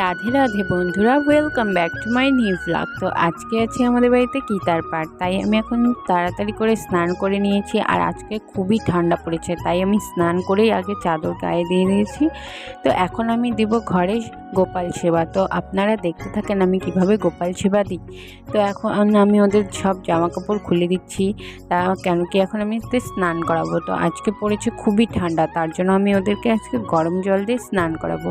রাধে রাধে বন্ধুরা welcome back to my new blog তো আজকে আছে আমাদের বাড়িতে গীতার পাঠ, তাই আমি এখন তাড়াতাড়ি করে স্নান করে নিয়েছি আর আজকে খুবই ঠান্ডা পড়েছে, তাই আমি স্নান করেই আগে চাদর গায়ে দিয়ে দিয়েছি। তো এখন আমি দিব ঘরে গোপাল সেবা, তো আপনারা দেখতে থাকেন আমি কীভাবে গোপাল সেবা দিই। তো এখন আমি ওদের সব জামা কাপড় খুলে দিচ্ছি, তা কেন কি এখন আমি স্নান করাবো, তো আজকে পড়েছে খুবই ঠান্ডা, তার জন্য আমি ওদেরকে আজকে গরম জল দিয়ে স্নান করাবো।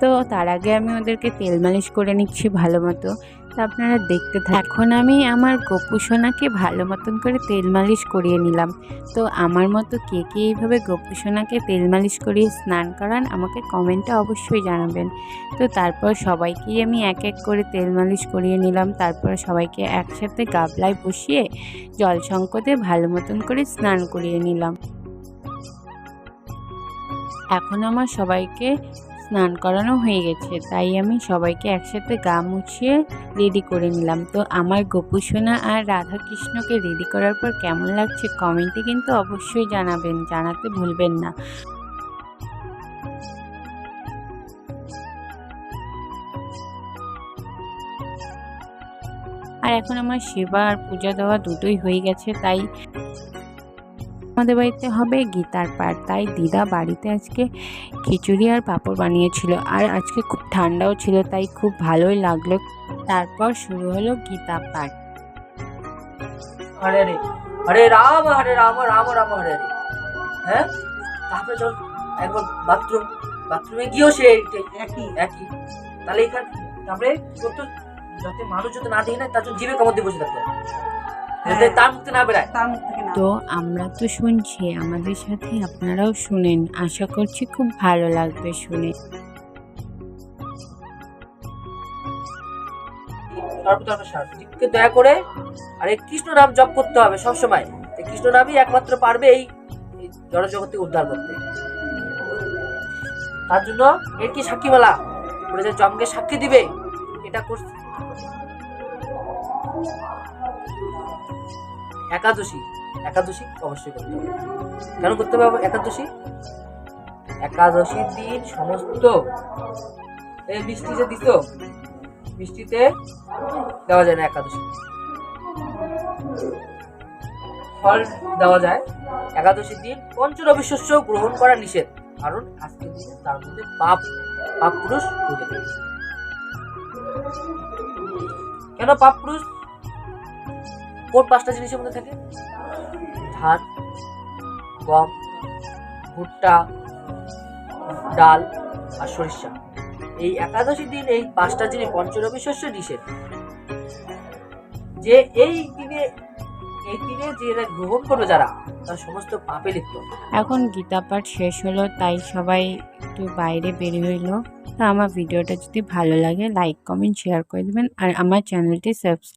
তো তার আগে আমি ওদেরকে তেল মালিশ করে নিচ্ছি ভালো মতো। তো আপনারা দেখতে থাক এখন আমি আমার গপু সোনাকে ভালো মতন করে তেল মালিশ করিয়ে নিলাম। তো আমার মতো কে কে এইভাবে গপু সোনাকে তেল মালিশ করিয়ে স্নান করান আমাকে কমেন্টে অবশ্যই জানাবেন। তো তারপর সবাইকেই আমি এক এক করে তেল মালিশ করিয়ে নিলাম। তারপর সবাইকে একসাথে গাবলায় বসিয়ে জল সংকটে ভালো মতন করে স্নান করিয়ে নিলাম। এখন আমার সবাইকে স্নান করানো হয়ে গেছে, তাই আমি সবাইকে একসাথে গা মুছিয়ে রেডি করে নিলাম। তো আমার গোপুসোনা আর রাধা কৃষ্ণকে রেডি করার পর কেমন লাগছে কমেন্টে কিন্তু অবশ্যই জানাবেন, জানাতে ভুলবেন না। আর এখন আমার সেবা আর পূজা দেওয়া দুটোই হয়ে গেছে, তাই আমাদের বাড়িতে হবে গীতার পাঠ। তাই দিদা বাড়িতে আজকে খিচুড়ি আর পাঁপড় বানিয়েছিল। আর আজকে খুব ঠান্ডাও ছিল তাই খুব ভালোই লাগল। তারপর শুরু হলো গীতা পাঠ। হরে হরে রাম হরে রাম রাম রাম হরে হরে হ্যাঁ? তারপরে চল একবার বাথরুম বাথরুমে গিয়েও সে একই একই। তাহলে এখানে তারপরে কি করতো? যাতে মানুষ যাতে না দেখে না তার জন্য জিভে কামড় দিয়ে বসে থাকতো। তার মুখে না বেড়ায়। তার মুখ তো আমরা তো শুনছি, আমাদের সাথে আপনারাও শুনেন। আশা করছি খুব ভালো লাগবে শুনে। তারপর তারপর সার জীবকে দয়া করে আর এই কৃষ্ণ নাম জপ করতে হবে সবসময়। এই কৃষ্ণ নামই একমাত্র পারবে এই এই উদ্ধার করতে। তার জন্য এর কি সাক্ষীমালা ওরা যে জমকে সাক্ষী দিবে। এটা করছে। একাদশী একাদশী অবশ্যই করতে হবে। কেন করতে হবে? একাদশী? একাদশীর দিন সমস্ত। এই বৃষ্টি যে দিত, বৃষ্টিতে দেওয়া যায় না একাদশী। ফল দেওয়া যায়। একাদশীর দিন পঞ্চরবি শস্য গ্রহণ করা নিষেধ। কারণ আজকের দিনে তার মধ্যে পাপ পাপ পুরুষ কেন পাপ পুরুষ কোন পাঁচটা জিনিসের মধ্যে থাকে? ধান গম, ভুট্টা, ডাল আর সরিষা। এই একাদশী দিন এই পাঁচটা জিনিস পঞ্চরবি শস্য নিষেধ। যে এই দিনে এই দিনে যে গ্রহণ করবে যারা, তার সমস্ত পাপে লিপ্ত। এখন গীতা পাঠ শেষ হলো, তাই সবাই একটু বাইরে বের হইল। তো আমার ভিডিওটা যদি ভালো লাগে লাইক কমেন্ট শেয়ার করে দেবেন। আর আমার চ্যানেলটি সাবস্ক্রাইব